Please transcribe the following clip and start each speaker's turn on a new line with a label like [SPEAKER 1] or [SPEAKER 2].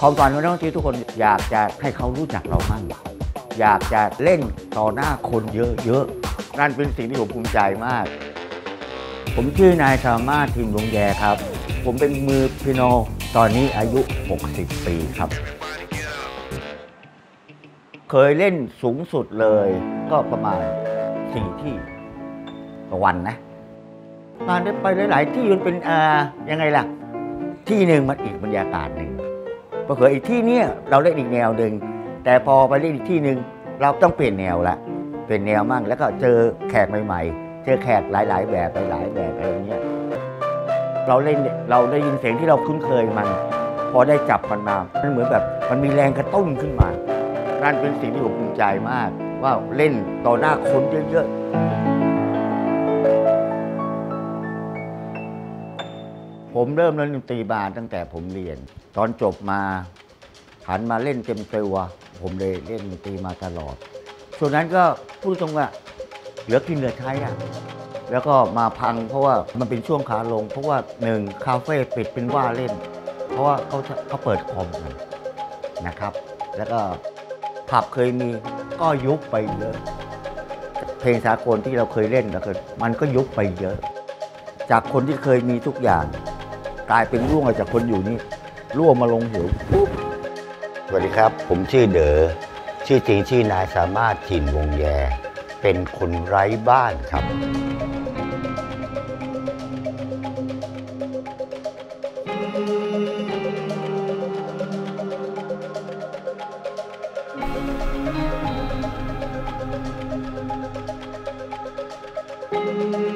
[SPEAKER 1] ความฝันของนักดนตรีทุกคนอยากจะให้เขารู้จักเรามั่งอยากจะเล่นต่อหน้าคนเยอะๆนั่นเป็นสิ่งที่ผมภูมิใจมาก ผมชื่อนายสามารถทิมลงแยครับ ผมเป็นมือพิโนตอนนี้อายุ 60 ปีครับ เคยเล่นสูงสุดเลยก็ประมาณ4ที่ต่อวันนะงานได้ไปหลาย ๆ ที่มันเป็นอ่ายังไงล่ะ ที่หนึ่งมันอีกบรรยากาศหนึ่ง เผออีกที่เนี้ยเราเล่นอีกแนวหนึ่งแต่พอไปเล่นอีกที่หนึ่งเราต้องเปลี่ยนแนวละเปลี่ยนแนวมั่งแล้วก็เจอแขกใหม่ๆ เจอแขกหลาย ๆ แบบหลายๆแบบอะไรเงี้ยเราเล่นเนี่ยเราได้ยินเสียงที่เราคุ้นเคยมัน พอได้จับมันมามันเหมือนแบบมันมีแรงกระตุ้นขึ้นมานั่นเป็นสิ่งที่ผมภูมิใจมาก ว่าเล่นต่อหน้าคนเยอะๆ ผมเริ่มเล่นดนตรีมาตั้งแต่ผมเรียน ตอนจบมาหันมาเล่นเต็มตัวผมเลยเล่นดนตรีมาตลอดส่วนนั้นก็พูดตรงว่าเหลือกินเหลือใช้อะแล้วก็มาพังเพราะว่ามันเป็นช่วงขาลง เพราะว่าหนึ่งคาเฟ่ปิดเป็นว่าเล่น เพราะว่าเขาเขาเปิดคอมกันนะครับ แล้วก็ผับเคยมีก็ยุบไปเยอะ เพลงสากลที่เราเคยเล่นแล้วก็มันก็ยุบไปเยอะ จากคนที่เคยมีทุกอย่าง กลายเป็นร่วงจากคนอยู่นี่ร่วงมาลงเหวปุ๊บ
[SPEAKER 2] สวัสดีครับ ผมชื่อเด๋อชื่อจริงชื่อนายสามารถถิ่นวงแย เป็นคนไร้บ้านครับ thank you